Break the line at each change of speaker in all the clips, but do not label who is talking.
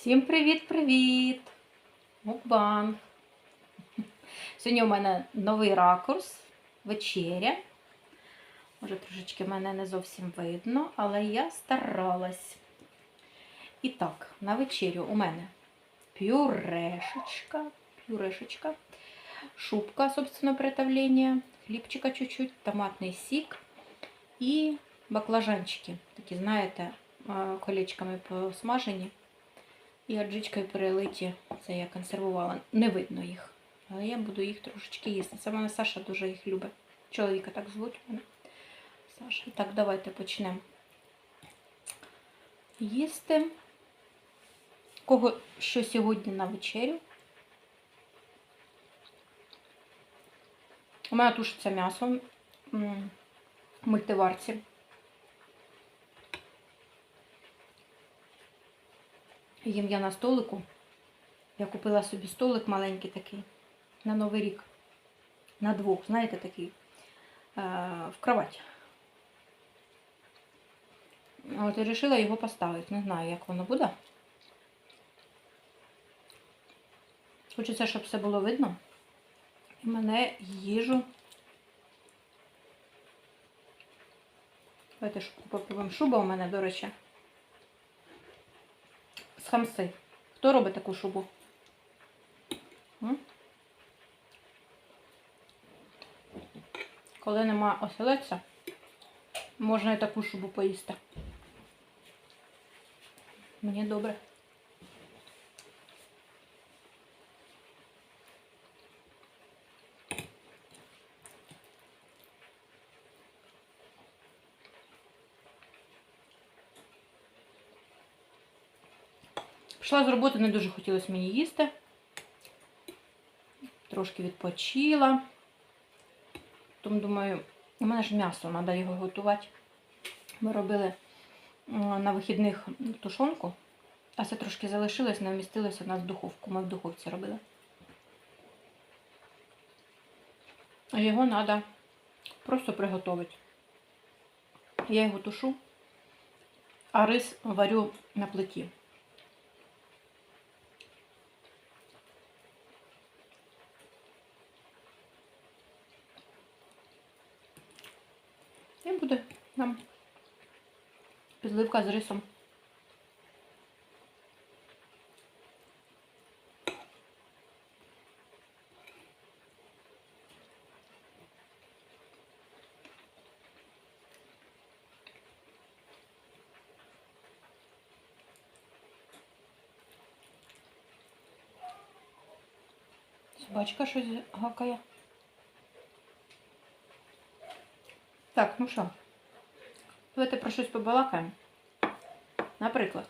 Всім привіт-привіт! Мукбанг! Сьогодні у мене новий ракурс, вечеря. Може, трошечки мене не зовсім видно, але я старалась. І так, на вечерю у мене пюрешечка, пюрешечка, шубка собственного приготовления, хлібчика чуть-чуть, томатний сік і баклажанчики. Такі, знаєте, е, колечками посмажені. І аджичкою перелиті. Це я консервувала. Не видно їх. Але я буду їх трошечки їсти. Це мене Саша дуже їх любить. Чоловіка так звуть мене. Саша. Так, давайте почнемо їсти. Кого що сьогодні на вечерю? У мене тушиться м'ясо в мультиварці. Їм я на столику. Я купила собі столик маленький такий на Новий рік. На двох, знаєте, такий е, в кровать. От і вирішила його поставити. Не знаю, як воно буде. Хочеться, щоб все було видно. І мене їжу. Давайте шубку попробуємо. Шуба у мене, до речі з хамси. Хто робить таку шубу? Коли нема оселедця, можна і таку шубу поїсти. Мені добре. Пішла з роботи, не дуже хотілося мені їсти. Трошки відпочила. Тому думаю, у мене ж м'ясо, треба його готувати. Ми робили на вихідних тушонку, а це трошки залишилось, не вмістилося в нас в духовку. Ми в духовці робили. Його треба просто приготувати. Я його тушу, а рис варю на плиті. І буде нам підливка з рисом. Собачка щось гакає. Так, ну що, давайте про щось побалакаємо. Наприклад,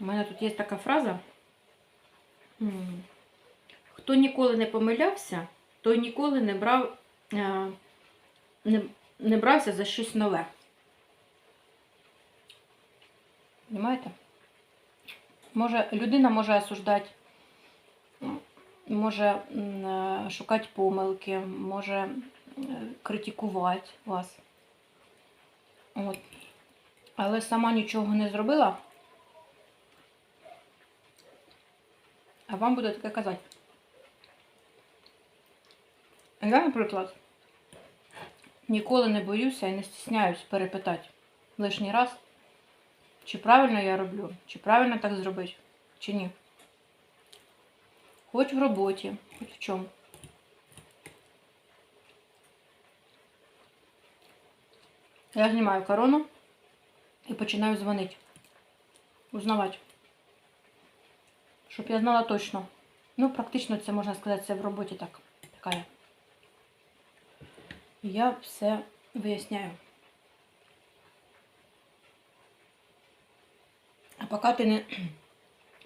у мене тут є така фраза. Хто ніколи не помилявся, той ніколи не брав, е, не, не брався за щось нове. Понимаєте? Може, людина може осуждати, може е, шукати помилки, може е, критикувати вас. От. Але сама нічого не зробила. А вам буде таке казати. Я, наприклад, ніколи не боюся і не стісняюсь перепитати лишній раз, чи правильно я роблю, чи правильно так зробити, чи ні. Хоч в роботі, хоч в чому. Я знімаю корону і починаю дзвонити. Узнавати. Щоб я знала точно. Ну, практично це можна сказати, це в роботі так. Така я. Я все виясняю. А поки ти не,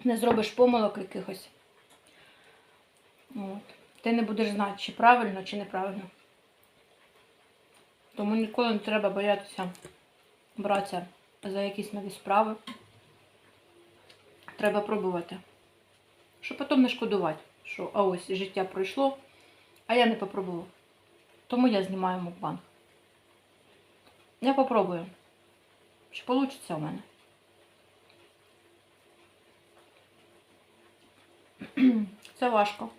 не зробиш помилок якихось, от, ти не будеш знати, чи правильно, чи неправильно. Тому ніколи не треба боятися братися за якісь нові справи. Треба пробувати. Щоб потім не шкодувати, що а ось життя пройшло, а я не попробував. Тому я знімаю мукбанг. Я попробую. Чи вийде у мене? Це важко.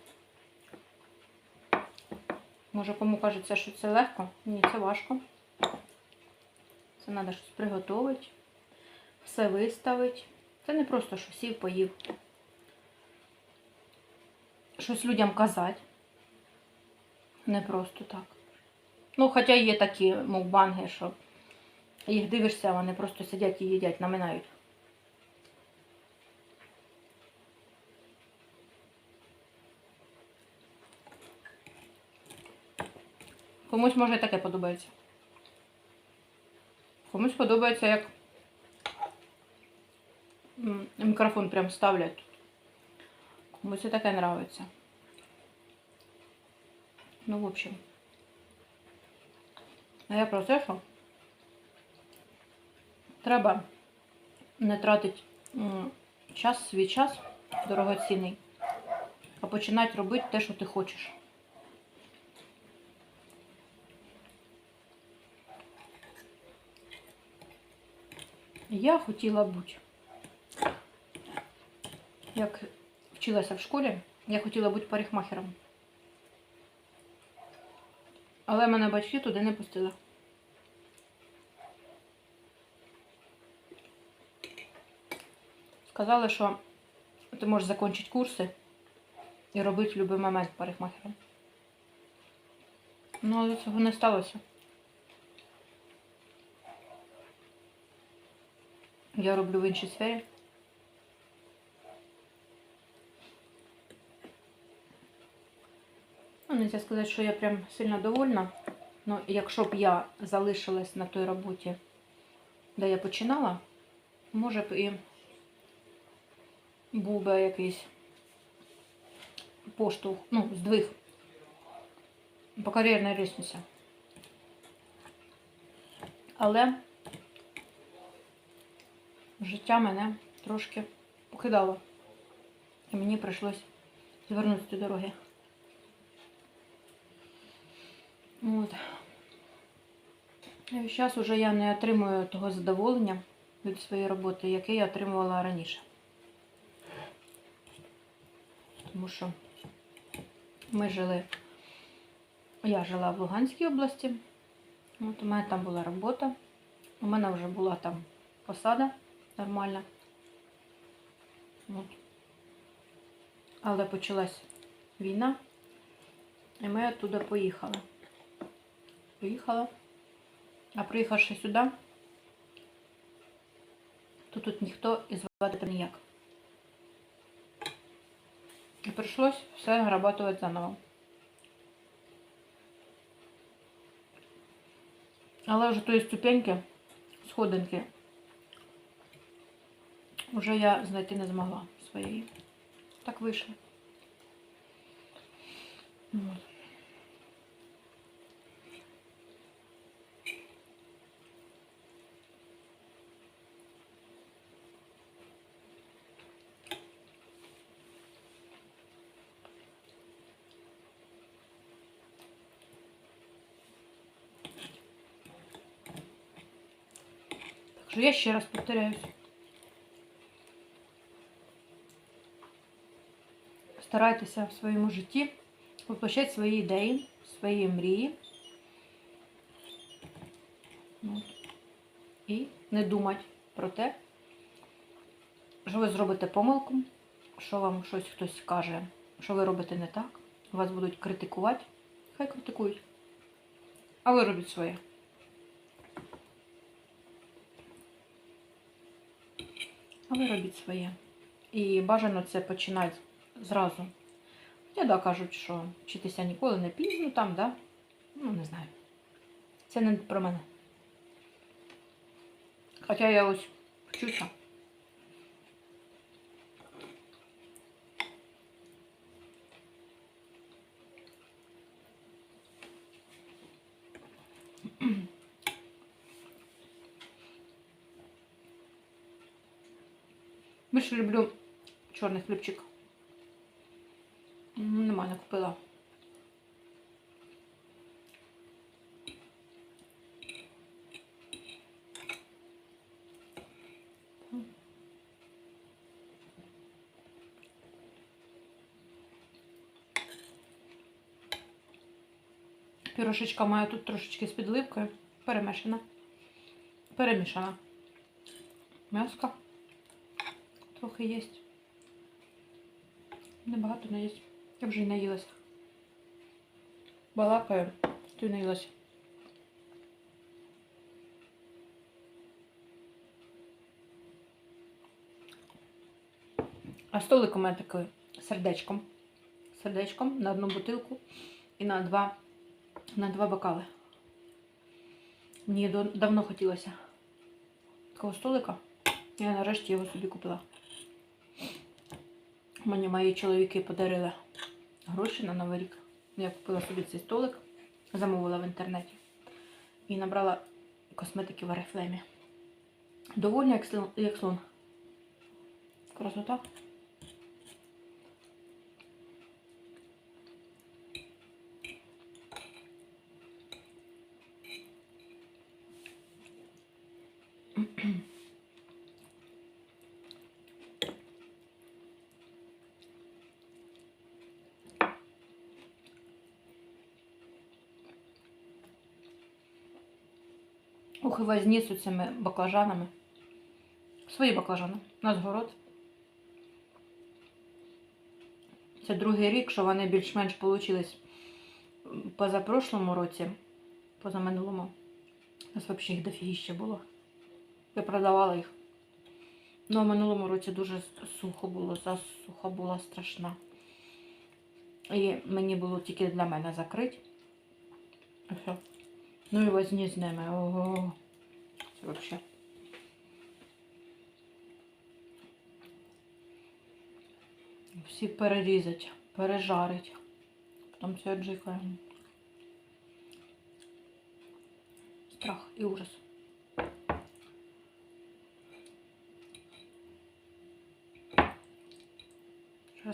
Може, кому кажеться, що це легко? Ні, це важко. Це треба щось приготувати, все виставити. Це не просто що сів, поїв. Щось людям казати. Не просто так. Ну, хоча є такі мукбанги, що їх дивишся, вони просто сидять і їдять, наминають. Комусь може і таке подобається. Комусь подобається, як мікрофон прям ставлять. Комусь і таке нравиться. Ну, в общем. А я про те, що треба не тратити час, свій час дорогоцінний, а починати робити те, що ти хочеш. Я хотіла бути, як вчилася в школі, я хотіла бути парикмахером. Але мене батьки туди не пустили. Сказали, що ти можеш закінчити курси і робити в будь-який момент парикмахером. Ну, але цього не сталося. Я роблю в іншій сфері. Ну, нельзя сказати, що я прям сильно довольна. Ну, якщо б я залишилась на той роботі, де я починала, може б і був би якийсь поштовх, ну, здвиг по кар'єрній лісниці. Але життя мене трошки покидало. І мені прийшлось звернутися до дороги. От. І зараз вже я не отримую того задоволення від своєї роботи, яке я отримувала раніше. Тому що ми жили, я жила в Луганській області. От у мене там була робота. У мене вже була там посада нормальна. От. Але почалась війна, і ми оттуда поїхали. Поїхала. А приїхавши сюди, то тут ніхто і звати ніяк. І прийшлось все нарабатувати заново. Але вже тої ступеньки, сходинки, вже я знайти не змогла своєї. Так вийшло. Я ще раз повторяюсь. Старайтеся в своєму житті воплощати свої ідеї, свої мрії. От. І не думати про те, що ви зробите помилку, що вам щось хтось каже, що ви робите не так. Вас будуть критикувати. Хай критикують. А ви робіть своє. А ви робіть своє. І бажано це починати зразу. Хоча да, кажуть, що вчитися ніколи не пізно там, да? Ну, не знаю. Це не про мене. Хоча я ось вчуся. Більше люблю чорний хлібчик. М, Нема, не купила. Пірошечка моя тут трошечки з підливкою. Перемешана. Перемішана. М'яска. Трохи є. Небагато не є. Я вже й наїлася. Балакаю, то й наїлася. А столик у мене такий сердечком. Сердечком на одну бутилку і на два, на два бокали. Мені давно хотілося такого столика. Я нарешті його собі купила. Мені мої чоловіки подарили гроші на Новий рік. Я купила собі цей столик, замовила в інтернеті і набрала косметики в Арифлемі. Довольна. Як слон. Красота. Ух, і возні з цими баклажанами. Свої баклажани. У нас город. Це другий рік, що вони більш-менш получились позапрошлому році, позаминулому. У нас взагалі їх дофігіще було. Я продавала їх. Ну, а минулому році дуже сухо було, засуха була страшна. І мені було тільки для мене закрити. І все. Ну і возні з ними. Ого. Це взагалі. Всі перерізать, пережарить. Потім все джикаємо. Страх і ужас.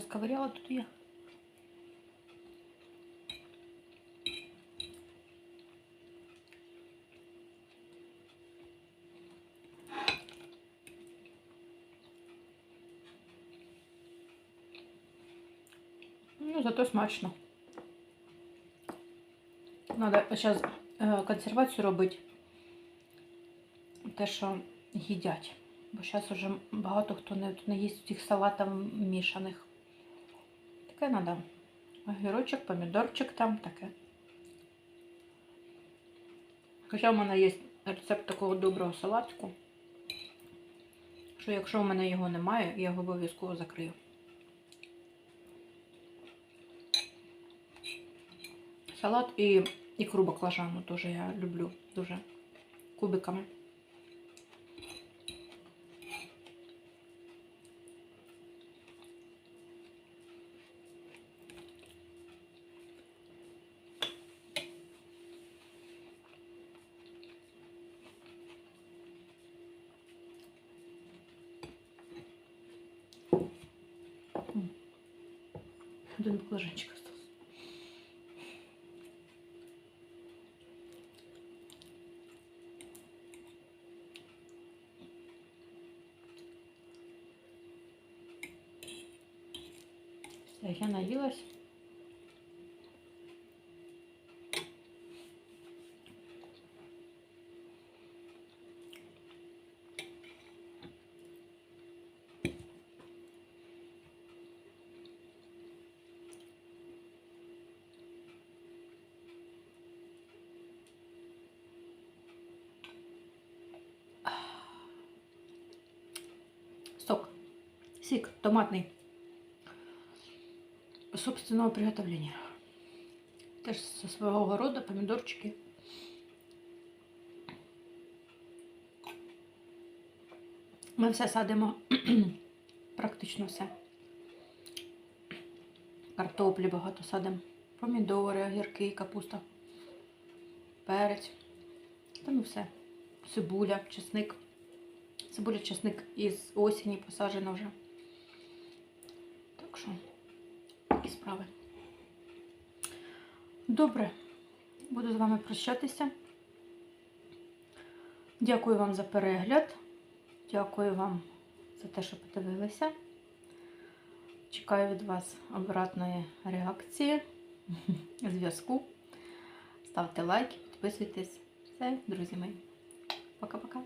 Що тут я? Ну, зато смачно. Надо зараз консервацію робити. Те, що їдять. Бо зараз вже багато хто не, не їсть цих салатів мішаних. Таке треба. Огірочок, помідорчик там таке. Хоча в мене є рецепт такого доброго салатику. Що якщо в мене його немає, я його обов'язково закрию. Салат і ікру баклажану теж я люблю дуже кубиками. Один баклажанчик остался. Я наїлась. Сик томатный. Собственного приготовления. Теж со своего огорода, помидорчики. Ми все садимо, практично все. Картоплі багато садимо. Помідори, огірки, капуста, перець. Та ну все. Цибуля, чесник. Цибуля, чесник із осені посаджено вже. Так що, такі справи. Добре, буду з вами прощатися. Дякую вам за перегляд. Дякую вам за те, що подивилися. Чекаю від вас обратної реакції, зв'язку. ставте лайки, підписуйтесь. Все, друзі мої. Пока-пока.